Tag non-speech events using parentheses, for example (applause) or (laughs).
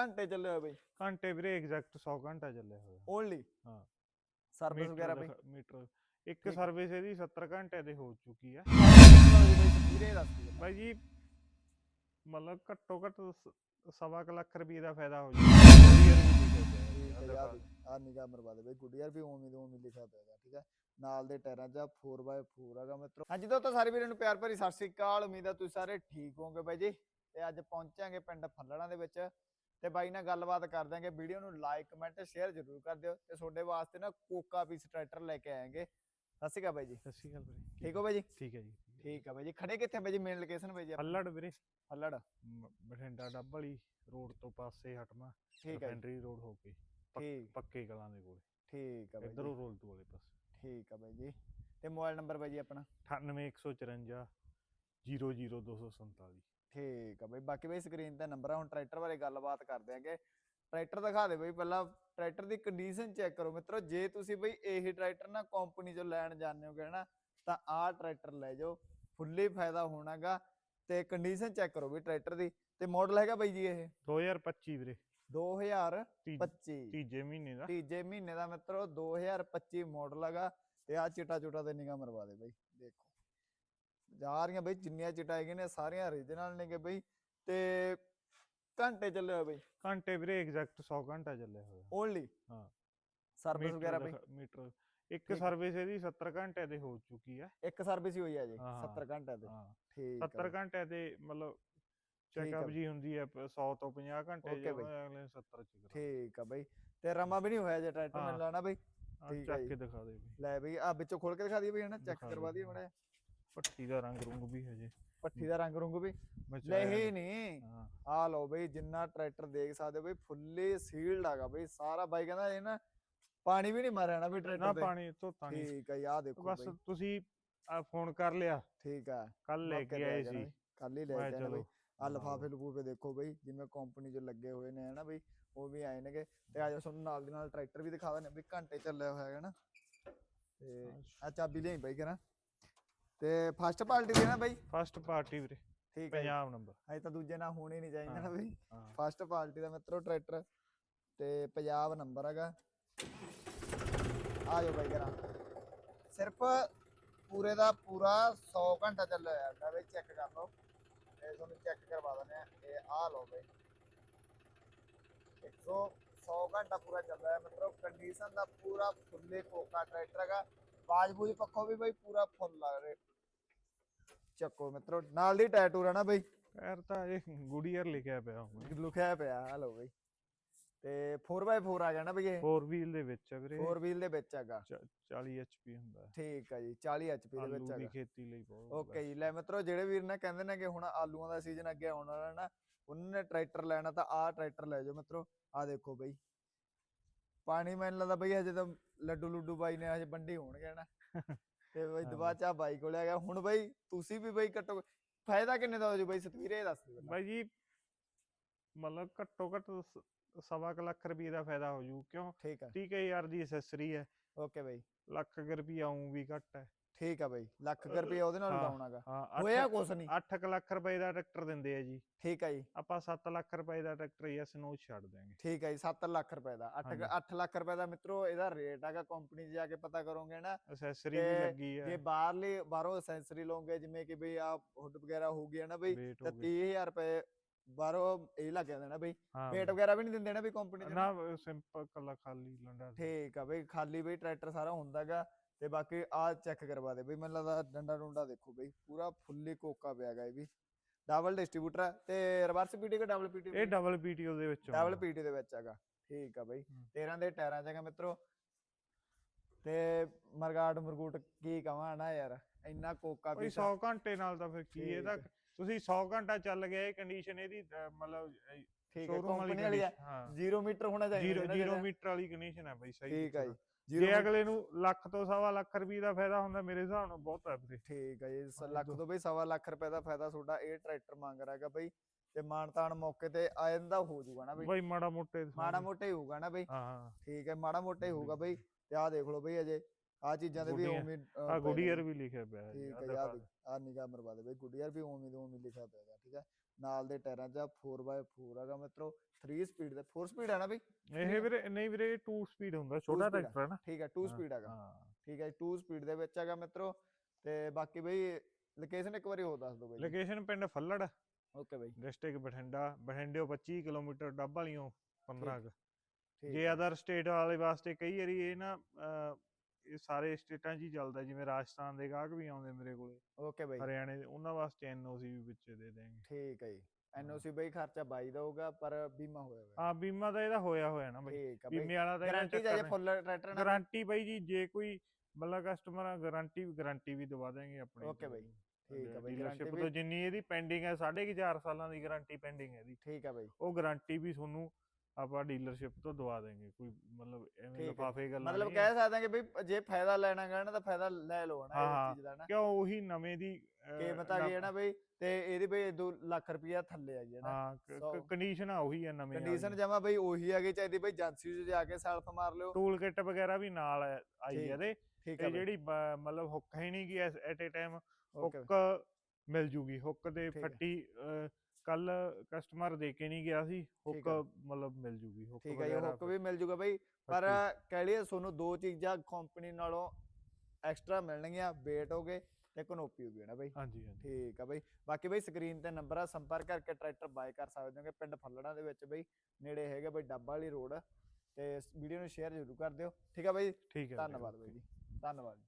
ਘੰਟੇ ਚੱਲੇ ਹੋਏ ਬਈ? ਘੰਟੇ ਵੀਰੇ ਐਗਜ਼ੈਕਟ 100 ਘੰਟਾ ਚੱਲਿਆ ਹੋਇਆ ਓਨਲੀ ਹਾਂ। ਸਰਵਿਸ ਮੀਟਰ ਵਗੈਰਾ ਬਈ? ਮੀਟਰ ਇੱਕ ਠੀਕ। ਸਰਵਿਸ ਇਹਦੀ 70 ਘੰਟੇ ਦੇ ਹੋ ਚੁੱਕੀ ਆ। ਵੀਰੇ ਦੱਸ ਦਿਓ। ਬਾਈ ਜੀ ਮਤਲਬ ਘੱਟੋ ਘੱਟ ਸ- ਸਵਾ ਕੁ ਲੱਖ ਰੁਪਏ ਦਾ ਫਾਇਦਾ ਹੋ ਜਾਊਗਾ ਪਿਆ ਆ ਨਿਗਾਹ ਮਰਵਾ ਦੇ ਬਈ ਗੁੱਡੀਅਰ ਵੀ ਉਵੇਂ ਦੇ ਉਵੇਂ ਲਿਖਿਆ ਪਿਆਗਾ ਠੀਕ ਹੈ ਨਾਲ ਦੇ ਟਾਇਰਾਂ 'ਚ 4x4 ਹੈਗਾ ਮਿੱਤਰੋ। ਹਾਂਜੀ ਦੋਸਤੋ ਸਾਰੇ ਵੀਰਾਂ ਨੂੰ ਪਿਆਰ ਭਰੀ ਸਤਿ ਸ੍ਰੀ ਅਕਾਲ। ਉਮੀਦ ਆ ਤੁਸੀਂ ਸਾਰੇ ਠੀਕ ਹੋਵੋਗੇ ਬਾਈ ਜੀ। ਤੇ ਅੱਜ ਪਹੁੰਚਾਂਗੇ ਪਿੰਡ ਫੱਲੜਾਂ ਦੇ ਵਿੱਚ। ਤੇ ਬਾਈ ਨਾਲ ਗੱਲਬਾਤ ਕਰ ਦਾਂਗੇ ਵੀਡੀਓ ਨੂੰ ਲਾਈਕ ਕਮੈਂਟ ਸ਼ੇਅਰ ਜ਼ਰੂਰ ਕਰ ਦਿਓ ਤੇ ਤੁਹਾਡੇ ਵਾਸਤੇ ਨਾ ਕੋਕਾ ਪੀਸ ਟਰੈਕਟਰ ਲੈ ਕੇ ਆਏਗੇ। ਸਤਿ ਸ਼੍ਰੀ ਅਕਾਲ ਬਾਈ ਜੀ। ਸਤਿ ਸ਼੍ਰੀ ਅਕਾਲ ਵੀਰੇ ਠੀਕ ਹੋ ਬਾਈ ਜੀ? ਠੀਕ ਹੈ ਜੀ। ਠੀਕ ਆ ਬਾਈ ਜੀ। ਖੜੇ ਕਿੱਥੇ ਬਾਈ ਜੀ? ਮੇਨ ਲੋਕੇਸ਼ਨ ਬਾਈ ਜੀ? ਪੱਲੜ ਵੀਰੇ। ਫੱਲੜ ਮ- ਬਠਿੰਡਾ ਡੱਬਲੀ ਰੋਡ ਤੋਂ ਪਾਸੇ ਹਟਣਾ ਠੀਕ ਹੈ ਰਿਫਾਈਨਰੀ ਰੋਡ ਹੋ ਕੇ। ਪੱਕ- ਠੀਕ। ਪੱਕੇ ਕਲਾਂ ਦੇ ਕੋਲ। ਠੀਕ ਆ ਬਾਈ ਇਧਰੋਂ ਰੋਲ ਤੋਂ ਵਾਲੇ ਪਾਸੇ। ਠੀਕ ਆ ਬਾਈ ਜੀ। ਤੇ ਮੋਬਾਈਲ ਨੰਬਰ ਬਾਈ ਜੀ ਆਪਣਾ? 98154 00247 ਠੀਕ ਆ ਬਈ ਬਾਕੀ ਬਈ ਸਕਰੀਨ ਤੇ ਨੰਬਰ ਆ ਹੁਣ ਟਰੈਕਟਰ ਬਾਰੇ ਗੱਲਬਾਤ ਕਰਦੇ ਆਂਗੇ। ਟਰੈਕਟਰ ਦਿਖਾ ਦੇ ਬਈ ਪਹਿਲਾਂ ਟਰੈਕਟਰ ਦੀ ਕੰਡੀਸ਼ਨ ਚੈੱਕ ਕਰੋ ਮਿੱਤਰੋ ਜੇ ਤੁਸੀਂ ਬਈ ਇਹੀ ਟਰੈਕਟਰ ਨਾ ਕੰਪਨੀ ਚੋਂ ਲੈਣ ਜਾਂਦੇ ਹੋਗੇ ਨਾ ਤਾਂ ਆਹ ਟਰੈਕਟਰ ਲੈ ਜਾਓ ਫੁੱਲੀ ਫਾਇਦਾ ਹੋਣਾਗਾ। ਤੇ ਕੰਡੀਸ਼ਨ ਚੈੱਕ ਕਰੋ ਬਈ ਟਰੈਕਟਰ ਦੀ ਤੇ ਮਾਡਲ ਹੈਗਾ ਬਈ ਜੀ ਇਹ? 2025 ਵੀਰੇ। 2025 ਤੀ- ਤੀਜੇ ਮਹੀਨੇ ਦਾ। ਤੀਜੇ ਮਹੀਨੇ ਦਾ ਮਿੱਤਰੋ 2025 ਮਾਡਲ ਹੈਗਾ ਤੇ ਆ ਚਿਟਾ ਚੁਟਾ ਤੇ ਨਿਗਾਹ ਮਰਵਾ ਦੇ ਬਈ ਦੇਖੋ। ਜਾ ਰਹੀਆਂ ਬਈ ਜਿੰਨੀਆਂ ਚਿਟਾ ਹੈਗੀਆਂ ਨੇ ਸਾਰੀਆਂ origignal ਨੇਗੇ ਬਈ। ਤੇ ਘੰਟੇ ਚੱਲੇ ਹੋਏ ਬਈ। ਘੰਟੇ ਵੀਰੇ ਐਗਜ਼ੈਕਟ 100 ਘੰਟਾ ਚੱਲਿਆ ਹੋਇਆ ਓਨਲੀ ਹਾਂ। ਸਰਵਿਸ ਵਗੈਰਾ ਬਈ? ਮੀਟਰ। ਇੱਕ। ਸਰਵਿਸ ਇਹਦੀ 70 ਘੰਟੇ ਦੇ ਹੋ ਚੁੱਕੀ ਆ। ਇੱਕ ਸਰਵਿਸ ਹੀ ਹੋਈ ਆ ਜੀ ਹਾਂ, 70 ਘੰਟੇ ਦੇ ਹਾਂ। ਠੀਕ ਆ 70 ਬਈ, ਘੰਟੇ ਦੇ ਮਤਲਬ ਚੈੱਕਅਪ। ਜੀ ਹੁੰਦੀ ਹੈ 100 ਤੋਂ 50 ਘੰਟੇ ਜੋ। ਅਗਲੇ ਨੇ 70 ਚ ਕਰਾ। ਠੀਕ ਆ ਬਈ। ਤੇ ਰਮਾ ਵੀ ਨਹੀਂ ਹੋਇਆ ਜੇ ਟਰੈਕਟਰ ਹਾਂ। ਮੈਨੂੰ ਲਾਣਾ ਬਈ? ਠੀਕ ਚੱਕ। ਕੇ ਦਿਖਾ ਦੇ ਬਈ। ਲੈ ਬਈ ਆ ਵਿੱਚੋਂ ਖੋਲ ਕੇ ਦਿਖਾ ਦਈਏ ਬਈ ਹਨਾ ਚੈੱਕ ਕਰਵਾ ਦਈਏ। ਮੜਾ ਪੱਟੀ ਦਾ ਰੰਗ ਰੁੰਗ ਵੀ ਹਜੇ ਪੱਠੀ ਦਾ ਰੰਗ ਰੁੰਗ ਵੀ? ਹੀ ਨੀ। ਨਹੀਂ। ਹਾਂ। ਆ ਲਓ ਬਈ ਜਿੰਨਾ ਟਰੈਕਟਰ ਦੇਖ ਸਕਦੇ ਹੋ ਬਈ ਫੁੱਲੀ ਸੀਲਡ ਹੈਗਾ ਬਈ ਸਾਰਾ ਬਾਈ ਕਹਿੰਦਾ ਇਹ ਨਾ ਪਾਣੀ ਵੀ ਨਹੀਂ ਮਾਰਿਆ ਨਾ ਬਈ ਨਾ ਟਰੈਕਟਰ ਤੇ। ਪਾਣੀ ਧੋਤਾ ਨਹੀਂ ਠੀਕ ਆ ਯਾ ਦੇਖੋ ਬਸ ਤੁਸੀਂ ਆ ਫੋਨ ਕਰ ਲਿਆ। ਠੀਕ ਆ। ਕੱਲ ਲੈ ਕੇ ਆਏ ਸੀ। ਕੱਲ ਹੀ ਲੈ ਕੇ ਆਣਾ ਬਈ। ਆ ਲਫਾਫੇ ਲਫੂਫੇ ਦੇਖੋ ਬਈ ਜਿਵੇਂ ਕੰਪਨੀ 'ਚ ਲੱਗੇ ਹੋਏ ਨੇ ਹਨਾ ਬਈ ਉਹ ਵੀ ਆਏ ਨੇਗੇ। ਤੇ ਆ ਜਾ ਤੁਹਾਨੂੰ ਨਾਲ ਦੀ ਨਾਲ ਟਰੈਕਟਰ ਵੀ ਦਿਖਾ ਦਿੰਦੇ ਬਈ ਘੰਟੇ ਚੱਲਿਆ ਹੋਇਆ ਹੈਗਾ ਨਾ। ਤੇ ਆ ਚਾਬੀ ਲਈ ਬਾਈ ਕਰਾਂ ਤੇ ਫਸਟ ਪਾਰਟੀ ਦੀ ਨਾ ਬਾਈ? ਫਸਟ ਪਾਰਟੀ ਵੀਰੇ ਠੀਕ ਹੈ। ਪੰਜਾਬ ਨੰਬਰ ਅਜੇ ਤਾਂ ਦੂਜੇ ਨਾਲ ਹੋਣੇ ਨਹੀਂ ਚਾਹੀਦੇ ਨਾ। ਬਈ। ਫਸਟ ਪਾਰਟੀ ਦਾ ਮਿੱਤਰੋ ਟਰੈਕਟਰ ਤੇ ਪੰਜਾਬ ਨੰਬਰ ਹੈਗਾ। ਆ ਜਾਓ ਬਾਈ ਕਰਾਂ ਸਿਰਫ ਪੂਰੇ ਦਾ ਪੂਰਾ 100 ਘੰਟਾ ਚੱਲਿਆ ਹੋਇਆ ਮੈਂ ਵੀ ਚੈੱਕ ਕਰ ਲਓ। ਤੇ ਤੁਹਾਨੂੰ ਚੈੱਕ ਕਰਵਾ ਦਿੰਦੇ ਆ ਇਹ ਆ ਲਓ ਬਈ। 100 100 ਘੰਟਾ ਪੂਰਾ ਚੱਲਿਆ ਹੈ ਮਿੱਤਰੋ। ਕੰਡੀਸ਼ਨ ਦਾ ਪੂਰਾ ਫੁੱਲੇ ਕੋਕਾ ਟਰੈਕਟਰ ਹੈਗਾ। ਬਾਜ ਬੂਜ ਪੱਖੋਂ ਵੀ ਬਈ ਪੂਰਾ ਫੁੱਲ ਲੱਗ ਰਿਹਾ ਚੱਕੋ ਮਿੱਤਰੋ ਨਾਲ ਦੀ ਟੈਟੂ ਨਾ ਬਈ। ਪੈਰ ਤਾਂ ਇਹ ਗੁੜੀਅਰ ਲਿਖਿਆ ਪਿਆ ਹੁਣ। ਲੁਕਿਆ ਪਿਆ ਆ ਲਓ ਬਈ। ਤੇ 4x4 ਆ ਗਿਆ ਨਾ ਬਈ ਇਹ? ਫੋਰ ਵੀਲ ਦੇ ਵਿੱਚ ਆ ਵੀਰੇ। 4 ਵੀਲ ਦੇ ਵਿੱਚ ਹੈਗਾ। ਚ- 40 ਐਚਪੀ ਹੁੰਦਾ। ਠੀਕ ਆ ਜੀ 40 HP ਦੇ ਆਲੂ ਵਿੱਚ ਦੀ ਹੈਗਾ। ਖੇਤੀ ਲਈ ਬਹੁਤ ਓਕੇ ਜੀ ਲੈ ਮਿੱਤਰੋ ਜਿਹੜੇ ਵੀਰ ਨੇ ਕਹਿੰਦੇ ਨੇ ਕਿ ਹੁਣ ਆਲੂਆਂ ਦਾ ਸੀਜ਼ਨ ਅੱਗੇ ਆਉਣ ਵਾਲਾ ਨਾ ਉਹਨਾਂ ਨੇ ਟਰੈਕਟਰ ਲੈਣਾ ਤਾਂ ਆਹ ਟਰੈਕਟਰ ਲੈ ਜਾਓ ਮਿੱਤਰੋ। ਆਹ ਦੇਖੋ ਬਈ। ਪਾਣੀ ਮੈਨੂੰ ਲੱਗਦਾ ਬਈ ਹਜੇ ਤਾਂ ਲੱਡੂ ਲੁੱਡੂ ਬਾਈ ਨੇ ਹਜੇ ਬੰਡੀ ਹੋਣਗੇ ਨਾ (laughs) ਤੇ ਬਈ ਹਾਂ। ਦਵਾ ਚਾ ਬਾਈ ਕੋਲ ਆ ਗਿਆ। ਹੁਣ ਬਈ ਤੁਸੀਂ ਵੀ ਬਈ ਘੱਟੋ ਫਾਇਦਾ ਕਿੰਨੇ ਦਾ ਹੋ ਜੂ ਬਈ ਸਤਵੀਰ ਇਹ ਦੱਸ ਪਹਿਲਾਂ। ਬਾਈ ਜੀ ਮਤਲਬ ਘੱਟੋ ਘੱਟ ਸਵਾ ਕੁ ਲੱਖ ਰੁਪਏ ਦਾ ਫਾਇਦਾ ਹੋ ਜੂ। ਕਿਉਂ? ਠੀਕ ਆ 30000 ਦੀ ਐਸੈਸਰੀ ਹੈ। ਓਕੇ ਬਈ। ਲੱਖ ਰੁਪਏ ਆਉਂ ਵੀ ਘੱਟ ਹੈ। ਠੀਕ ਆ ਬਈ ਲੱਖ ਕੁ ਰੁਪਏ ਉਹਦੇ ਨਾਲ ਹਾਂ, ਲਾਉਣਾਗਾ ਹਾਂ ਹੋਇਆ ਕੁਛ ਨਹੀਂ। 8 ਲੱਖ ਰੁਪਏ ਦਾ ਟਰੈਕਟਰ ਦਿੰਦੇ ਆ ਜੀ। ਠੀਕ ਆ ਜੀ। ਆਪਾਂ 7 ਲੱਖ ਰੁਪਏ ਦਾ ਟਰੈਕਟਰ ਯਸ ਨੂੰ ਛੱਡ ਦਿਆਂਗੇ। ਠੀਕ ਹੈ ਜੀ 7 ਲੱਖ ਰੁਪਏ ਦਾ। 8 ਹਾਂਜੀ। 8 ਲੱਖ ਰੁਪਏ ਦਾ ਮਿੱਤਰੋ ਇਹਦਾ ਰੇਟ ਹੈਗਾ ਕੰਪਨੀ 'ਚ ਜਾ ਕੇ ਪਤਾ ਕਰੋਗੇ ਨਾ ਐਸੈਸਰੀ ਵੀ ਤੇ ਲੱਗੀ ਜੇ ਬਾਹਰਲੀ ਬਾਹਰੋਂ ਅਸੈਂਸਰੀ ਲਓਗੇ ਜਿਵੇਂ ਕਿ ਬਈ ਆ ਹੁੱਡ ਵਗੈਰਾ ਹੋ ਗਿਆ ਨਾ ਬਈ ਵੇਟ ਤਾਂ ਹੋ ਗਈ। 30000 ਰੁਪਏ ਬਾਹਰੋਂ ਇਹ ਲੱਗ ਜਾਂਦਾ ਨਾ ਬਈ। ਹਾਂ ਵੇਟ ਵਗੈਰਾ ਵੀ ਨਹੀਂ ਦਿੰਦੇ ਨਾ ਬਈ ਕੰਪਨੀ 'ਚ ਨਾ ਸਿੰਪਲ ਕੱਲਾ ਖਾਲੀ ਲੰਡਾ ਠੀਕ ਆ ਬਈ ਖਾਲੀ ਬਈ ਟਰੈਕਟਰ ਸਾਰਾ ਹੁੰਦਾਗਾ ਤੇ ਬਾਕੀ ਆ ਚੈੱਕ ਕਰਵਾ ਦੇ ਬਈ ਮੈਨੂੰ ਲੱਗਦਾ ਡੰਡਾ ਡੁੰਡਾ ਦੇਖੋ ਬਈ ਪੂਰਾ ਫੁੱਲੀ ਕੋਕਾ ਪਿਆ ਗਾ ਇਹ ਵੀ। ਡਬਲ ਡਿਸਟ੍ਰੀਬਿਊਟਰ ਹੈ ਤੇ ਰਿਵਰਸ ਪੀਟੀ ਕਿ ਡਬਲ ਪੀਟੀ ਇਹ ਡਬਲ ਪੀਟੀਓ ਦੇ ਵਿੱਚ ਡਬਲ। ਪੀਟੀ ਦੇ ਵਿੱਚ ਹੈਗਾ। ਠੀਕ ਆ ਬਈ ਹਮ। 13 ਦੇ ਟਾਇਰਾਂ ਹੈਗਾ ਮਿੱਤਰੋ। ਤੇ ਮਰਗਾਟ ਮਰਗੂਟ ਕੀ ਕਵਾਂ ਨਾ ਯਾਰ ਇੰਨਾ ਕੋਕਾ ਪੀਸ 100 ਘੰਟੇ ਨਾਲ ਤਾਂ ਫਿਰ ਕੀ ਇਹਦਾ ਤੁਸੀਂ 100 ਘੰਟਾ ਚੱਲ ਗਿਆ ਇਹ ਕੰਡੀਸ਼ਨ ਇਹਦੀ ਮਤਲਬ ਠੀਕ ਹੈ ਕੰਪਨੀ ਵਾਲੀ ਹੈ condition, ਹਾਂ। ਮੀਟਰ ਹੋਣਾ ਚਾਹੀਦਾ ਜ਼ੀਰੋ ਨਾ ਜ਼ੀਰੋ ਜਿਹੜਾ। ਮੀਟਰ ਵਾਲੀ ਕੰਡੀਸ਼ਨ ਹੈ ਬਈ ਸਹੀ ਠੀਕ ਹੈ। ਜੀ। ਜੇ ਅਗਲੇ ਨੂੰ ਲੱਖ ਤੋਂ ਸਵਾ ਲੱਖ ਰੁਪਏ ਦਾ ਫਾਇਦਾ ਹੁੰਦਾ ਮੇਰੇ ਹਿਸਾਬ ਨਾਲ ਬਹੁਤ ਹੈ ਵੀਰੇ। ਠੀਕ ਹੈ ਜੀ ਲੱਖ ਤੋਂ ਬਈ ਸਵਾ ਲੱਖ ਰੁਪਏ ਦਾ ਫਾਇਦਾ ਤੁਹਾਡਾ ਇਹ ਟਰੈਕਟਰ ਮੰਗ ਰਿਹਾ ਹੈਗਾ ਬਈ। ਤੇ ਮਾਨਤਾਨ ਮੌਕੇ ਤੇ ਆ ਜਾਂਦਾ ਹੋ ਜਾਊਗਾ ਨਾ ਬਈ। ਬਈ ਮਾੜਾ ਮੋਟੇ ਮਾੜਾ ਮੋਟਾ ਹੀ ਹੋਊਗਾ ਨਾ ਬਈ। ਹਾਂ ਹਾਂ। ਠੀਕ ਹੈ ਮਾੜਾ ਮੋਟਾ ਹੀ ਹੋਊਗਾ ਬਈ। ਤੇ ਆਹ ਦੇਖ ਲਓ ਬਈ ਅਜੇ ਆ ਚੀਜ਼ਾਂ ਦੇ ਵੀ ਅਹ, ਆ ਗੁਡੀਅਰ। ਵੀ ਲਿਖਿਆ ਪਿਆ ਹੈ ਠੀਕ ਹੈ ਯਾਦ ਆ ਨਿਗਾਹ ਮਰਵਾ ਦੇ ਬਈ। ਗੁੱਡੀਅਰ ਵੀ ਉਵੇਂ ਦੇ ਉਵੇਂ ਲਿਖਿਆ ਪਿਆ ਹੈਗਾ ਠੀਕ ਹੈ। ਨਾਲ ਦੇ ਟਾਇਰਾਂ 'ਚ 4x4 ਹੈਗਾ ਮਿੱਤਰੋ 3 ਸਪੀਡ ਦੇ 4 ਸਪੀਡ ਹੈ ਨਾ ਬਈ? ਇਹ ਵੀਰੇ ਨਹੀਂ ਵੀਰੇ 2 ਸਪੀਡ ਹੁੰਦਾ ਛੋਟਾ। ਟਰੈਕਟਰ ਹੈ ਨਾ। ਠੀਕ ਹੈ 2 ਹਾਂ, ਸਪੀਡ ਹੈਗਾ ਹਾਂ। ਠੀਕ ਹੈ 2 ਸਪੀਡ ਦੇ ਵਿੱਚ ਹੈਗਾ ਮਿੱਤਰੋ। ਤੇ ਬਾਕੀ ਬਈ ਲੋਕੇਸ਼ਨ ਇੱਕ ਵਾਰੀ ਹੋਰ ਦੱਸ ਦਿਓ ਬਈ। ਲੋਕੇਸ਼ਨ ਪਿੰਡ ਫੱਲੜ। ਓਕੇ ਬਈ। ਡਿਸਟ੍ਰਿਕਟ ਬਠਿੰਡਾ। ਬਠਿੰਡਿਓ 25 ਕਿਲੋਮੀਟਰ ਡੱਬ ਵਾਲੀਓ 15 ਕੁ। ਠੀਕ ਜੇ ਅਦਰ ਸਟੇਟ ਵਾਲੇ ਵਾਸਤੇ ਕਈ ਵਾਰੀ ਇਹ ਨਾ ਇਹ ਸਾਰੇ ਸਟੇਟਾਂ 'ਚ ਹੀ ਚੱਲਦਾ ਜਿਵੇਂ ਰਾਜਸਥਾਨ ਦੇ ਗਾਹਕ ਵੀ ਆਉਂਦੇ ਮੇਰੇ ਕੋਲੇ। ਓਕੇ ਬਈ। ਹਰਿਆਣੇ ਦੇ ਉਹਨਾਂ ਵਾਸਤੇ ਐਨਓਸੀ ਵੀ ਵਿੱਚ ਦੇ ਦੇਣਗੇ। ਠੀਕ ਹੈ ਜੀ। ਐਨਓਸੀ ਬਈ ਖਰਚਾ ਬਾਈ ਦਾ ਹੋਊਗਾ ਪਰ ਬੀਮਾ ਹੋਇਆ ਹੋਇਆ। ਹਾਂ ਬੀਮਾ ਤਾਂ ਇਹਦਾ ਹੋਇਆ ਹੋਇਆ ਨਾ ਬਈ। ਬੀਮੇ ਵਾਲਾ ਤਾਂ ਗਾਰੰਟੀ ਜੇ ਫੁੱਲ ਟਰੈਕਟਰ ਨਾਲ ਗਾਰੰਟੀ ਬਾਈ ਜੀ ਜੇ ਕੋਈ ਮਤਲਬ ਕਸਟਮਰ ਗਾਰੰਟੀ ਗਾਰੰਟੀ ਵੀ ਦਵਾ ਦੇਣਗੇ ਆਪਣੇ Okay ਬਾਈ, ਠੀਕ ਹੈ ਬਾਈ, ਡੀਲਰਸ਼ਿਪ ਤੋਂ ਵੀ- ਜਿੰਨੀ ਇਹਦੀ ਪੈਂਡਿੰਗ ਹੈ 4.5 ਸਾਲਾਂ ਦੀ ਗਾਰੰਟੀ ਪੈਂਡਿੰਗ ਹੈ ਇਹਦੀ। ਠੀਕ ਹੈ ਬਈ। ਉਹ ਗਾਰੰਟੀ ਵੀ ਤੁਹਾਨੂੰ ਆਪਾਂ ਡੀਲਰਸ਼ਿਪ ਤੋਂ ਦਵਾ ਦੇਂਗੇ ਕੋਈ ਮਤਲਬ ਠੀਕ ਐਵੇਂ ਹੈ। ਲਫਾਫੇ ਗੱਲਾਂ ਮਤਲਬ ਨਹੀਂ। ਕਹਿ ਸਕਦੇ ਹਾਂ ਕਿ ਬਈ ਜੇ ਫਾਇਦਾ ਲੈਣਾ ਗਾ ਨਾ ਤਾਂ ਫਾਇਦਾ ਲੈ ਲਓ ਨਾ ਹਾਂ, ਇਸ ਚੀਜ਼ ਦਾ ਨਾ। ਕਿਉਂ ਉਹੀ ਨਵੇਂ ਦੀ ਅਹ, ਕੀਮਤ ਆ ਗਈ ਹੈ ਨਾ ਬਈ ਤੇ ਇਹਦੀ ਬਈ 2 ਲੱਖ ਰੁਪਇਆ ਥੱਲੇ ਆ ਗਈ ਹੈ ਨਾ। ਹਾਂ ਸੌ। ਕੰਡੀਸ਼ਨ ਆ ਉਹੀ ਹੈ ਨਵੇਂ ਕੰਡੀਸ਼ਨ ਜਮਾ ਬਈ ਉਹੀ ਹੈਗੀ ਚਾਹੀਦੀ ਬਈ ਏਜੰਸੀ 'ਚ ਜਾ ਕੇ ਸੈਲਫ ਮਾਰ ਲਿਓ। ਟੂਲ ਕਿੱਟ ਵਗੈਰਾ ਵੀ ਨਾਲ ਆਈ ਠੀਕ ਹੈ ਇਹਦੇ। ਠੀਕ ਹੈ ਤੇ ਬਈ। ਜਿਹੜੀ ਬ- ਮਤਲਬ ਹੁੱਕ ਹੈ ਨਹੀਂ ਗੀ ਐਟ ਏ ਟਾਈਮ ਹੁੱਕ। ਮਿਲ ਜੂਗੀ। ਹੁੱਕ ਠੀਕ ਹੈ। ਫੱਟੀ ਕੱਲ ਕਸਟਮਰ ਦੇ ਕੇ ਨਹੀਂ ਗਿਆ ਸੀ ਹੁੱਕ। ਮਤਲਬ ਮਿਲ ਜੂਗੀ ਹੁੱਕ ਠੀਕ ਹੈ ਜੀ ਹੁੱਕ ਵੀ ਮਿਲ ਜੂਗਾ ਬਈ। ਪਰ। ਕਹਿ ਲਈਏ ਤੁਹਾਨੂੰ ਦੋ ਚੀਜ਼ਾਂ ਕੰਪਨੀ ਨਾਲੋਂ ਐਕਸਟਰਾ ਮਿਲਣਗੀਆਂ ਵੇਟ ਹੋਗੇ ਤੇ ਕਨੋਪੀ ਹੋਗੀ ਨਾ ਬਈ। ਹਾਂਜੀ ਹਾਂਜੀ। ਠੀਕ ਆ ਬਈ। ਬਾਕੀ ਬਈ ਸਕਰੀਨ ਤੇ ਨੰਬਰ ਆ ਸੰਪਰਕ ਕਰਕੇ ਟਰੈਕਟਰ ਬਾਏ ਕਰ ਸਕਦੇ ਹੋਗੇ ਪਿੰਡ ਫੱਲੜਾਂ ਦੇ ਵਿੱਚ ਬਈ। ਨੇੜੇ ਹੈਗਾ ਬਈ ਡੱਬਾ ਵਾਲੀ ਰੋਡ ਤੇ ਵੀਡੀਓ ਨੂੰ ਸ਼ੇਅਰ ਜ਼ਰੂਰ ਕਰ ਦਿਓ। ਠੀਕ ਆ ਬਈ। ਠੀਕ ਹੈ ਵੀਰੇ, ਧੰਨਵਾਦ. ਬਈ ਜੀ। ਧੰਨਵਾਦ